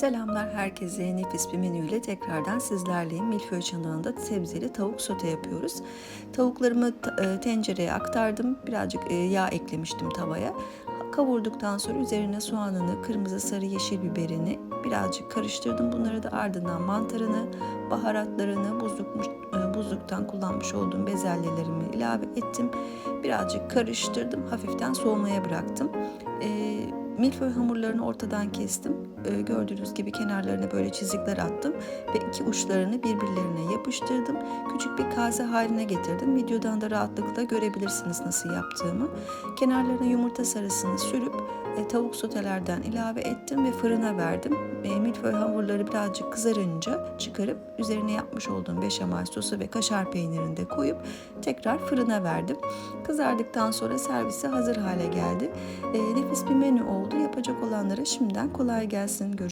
Selamlar herkese. Nefis bir menüyle tekrardan sizlerleyim. Milföy çanağında sebzeli tavuk sote yapıyoruz. Tavuklarımı e, tencereye aktardım. Birazcık e, yağ eklemiştim tavaya. Kavurduktan sonra üzerine soğanını, kırmızı, sarı, yeşil biberini birazcık karıştırdım. Bunları da ardından mantarını, baharatlarını, buzluk, e, buzluktan kullanmış olduğum bezelyelerimi ilave ettim. Birazcık karıştırdım. Hafiften soğumaya bıraktım. E, milföy hamurlarını ortadan kestim. Ee, gördüğünüz gibi kenarlarına böyle çizikler attım ve iki uçlarını birbirlerine yapıştırdım. Küçük bir kase haline getirdim. Videodan da rahatlıkla görebilirsiniz nasıl yaptığımı. Kenarlarına yumurta sarısını sürüp e, tavuk sotelerden ilave ettim ve fırına verdim. E, milföy hamurları birazcık kızarınca çıkarıp üzerine yapmış olduğum beşamel sosu ve kaşar peynirini de koyup tekrar fırına verdim. Kızardıktan sonra servise hazır hale geldi. E, nefis bir menü oldu. Yapacak olanlara şimdiden kolay gelsin. Görüşmek